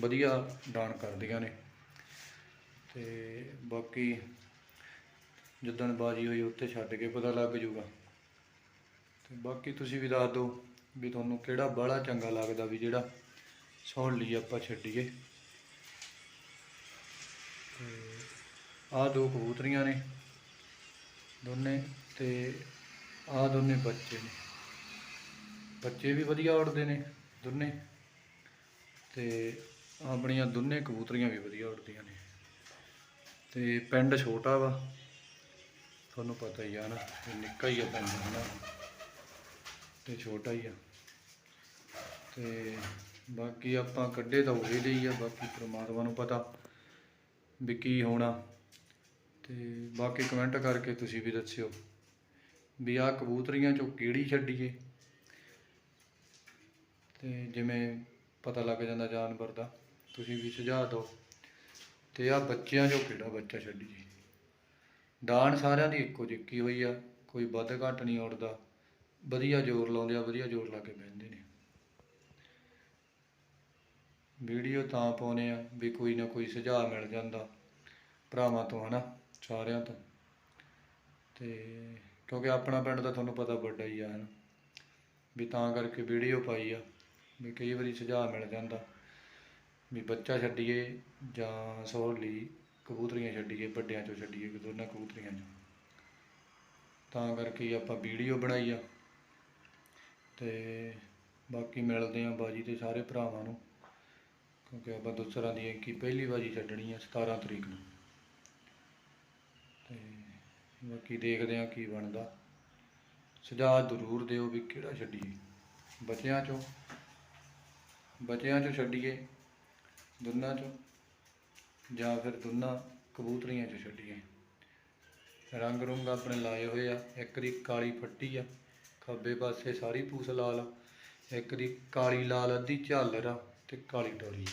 ਵਧੀਆ ਡਾਣ ਕਰਦੀਆਂ ਨੇ। ਤੇ ਬਾਕੀ ਜਿੱਦਣ ਬਾਜੀ ਹੋਈ, ਉੱਥੇ ਛੱਡ ਕੇ ਪਤਾ ਲੱਗ ਜੂਗਾ। ਤੇ ਬਾਕੀ ਤੁਸੀਂ ਵੀ ਦੱਸ ਦਿਓ ਵੀ ਤੁਹਾਨੂੰ ਕਿਹੜਾ ਬਾਹਲਾ ਚੰਗਾ ਲੱਗਦਾ ਵੀ ਜਿਹੜਾ ਸੁਣ ਲਈ ਆਪਾਂ ਛੱਡੀਏ। ਤੇ ਆਹ ਦੋ ਕਬੂਤਰੀਆਂ ਨੇ ਦੋਨੇ ਤੇ ਆਹ ਦੋਨੇ ਬੱਚੇ ਨੇ। ਬੱਚੇ ਵੀ ਵਧੀਆ ਉੱਡਦੇ ਨੇ ਦੋਨੇ। ਤੇ ਆਪਣੀਆਂ ਦੋਨੇ ਕਬੂਤਰੀਆਂ ਵੀ ਵਧੀਆ ਉੱਡਦੀਆਂ ਨੇ। ਤੇ ਪਿੰਡ ਛੋਟਾ ਵਾ। ਤੁਹਾਨੂੰ ਪਤਾ ਹੀ ਆ ਨਾ ਨਿੱਕਾ ਹੀ ਆ ਪਿੰਡ, ਹਨਾ। ਤੇ ਛੋਟਾ ਹੀ ਆ। ਤੇ ਬਾਕੀ ਆਪਾਂ ਕੱਢੇ ਤਾਂ ਉਹਦੇ ਲਈ ਆ, ਬਾਕੀ ਪਰਮਾਤਮਾ ਨੂੰ ਪਤਾ ਵੀ ਕੀ ਹੋਣਾ। ਤੇ ਬਾਕੀ ਕਮੈਂਟ ਕਰਕੇ ਤੁਸੀਂ ਵੀ ਦੱਸਿਓ ਵੀ ਆਹ ਕਬੂਤਰੀਆਂ ਚੋਂ ਕਿਹੜੀ ਛੱਡੀਏ। ਤੇ ਜਿਵੇਂ ਪਤਾ ਲੱਗ ਜਾਂਦਾ ਜਾਨਵਰ ਦਾ। ਤੁਸੀਂ ਵੀ ਸੁਝਾਅ ਦਿਓ। ਤੇ ਆ ਬੱਚਿਆਂ ਚੋਂ ਕਿਹੜਾ ਬੱਚਾ ਛੱਡੀਏ ਡਾਣ ਸਾਰਿਆਂ ਦੀ ਇੱਕੋ ਜਿੱਕੀ ਹੋਈ ਆ? ਕੋਈ ਵੱਧ ਘੱਟ ਨਹੀਂ ਉੱਡਦਾ ਵਧੀਆ ਜ਼ੋਰ ਲਾਉਂਦੇ ਆ, ਵਧੀਆ ਜ਼ੋਰ ਲਾ ਕੇ ਬਹਿੰਦੇ ਨੇ। ਵੀਡੀਓ ਤਾਂ ਪਾਉਨੇ ਆ ਵੀ ਕੋਈ ਨਾ ਕੋਈ ਸੁਝਾਅ ਮਿਲ ਜਾਂਦਾ ਭਰਾਵਾਂ ਤੋਂ, ਹਨਾ? ਸਾਰਿਆਂ ਤੋਂ। ਤੇ ਕਿਉਂਕਿ ਆਪਣਾ ਪਿੰਡ ਤਾਂ ਤੁਹਾਨੂੰ ਪਤਾ ਵੱਡਾ ਹੀ ਆ, ਹਨਾ? ਵੀ ਤਾਂ ਕਰਕੇ ਵੀਡੀਓ ਪਾਈ ਆ, ਵੀ ਕਈ ਵਾਰੀ ਸੁਝਾਅ ਮਿਲ ਜਾਂਦਾ। ਵੀ ਬੱਚਾ ਛੱਡੀਏ ਜਾਂ ਸੋਹਲੀ ਕਬੂਤਰੀਆਂ ਛੱਡੀਏ, ਵੱਡਿਆਂ ਚੋਂ ਛੱਡੀਏ ਕਿ ਦੋਨਾਂ ਕਬੂਤਰੀਆਂ ਚੋਂ। ਤਾਂ ਕਰਕੇ ਆਪਾਂ ਵੀਡੀਓ ਬਣਾਈ ਆ। ਤੇ ਬਾਕੀ ਮਿਲਦੇ ਆ ਬਾਜੀ ਤੇ ਸਾਰੇ ਭਰਾਵਾਂ ਨੂੰ, ਕਿਉਂਕਿ ਆਪਾਂ ਦੂਸਰਾਂ ਦੀ ਕੀ ਪਹਿਲੀ ਬਾਜੀ ਛੱਡਣੀ ਆ 17 ਤਰੀਕ ਨੂੰ। ਤੇ ਬਾਕੀ ਦੇਖਦੇ ਆ ਕੀ ਬਣਦਾ। ਸੁਝਾਅ ਜ਼ਰੂਰ ਦਿਓ ਵੀ ਕਿਹੜਾ ਛੱਡੀਏ। ਬੱਚਿਆਂ ਚੋਂ ਬੱਚਿਆਂ ਚੋਂ ਛੱਡੀਏ। ਦੋਨਾਂ ਚੋਂ, ਜਾਂ ਫਿਰ ਦੋਨਾਂ ਕਬੂਤਰੀਆਂ ਚੋਂ ਛੱਡੀਏ। ਰੰਗ ਰੁੰਗ ਆਪਣੇ ਲਾਏ ਹੋਏ ਆ, ਇੱਕ ਦੀ ਕਾਲੀ ਫੱਟੀ ਆ, ਖੱਬੇ ਪਾਸੇ ਸਾਰੀ ਪੂਸ ਲਾਲ ਆ, ਇੱਕ ਦੀ ਕਾਲੀ ਲਾਲ, ਅੱਧੀ ਝਾਲਰ ਆ ਤੇ ਕਾਲੀ ਟੋਰੀ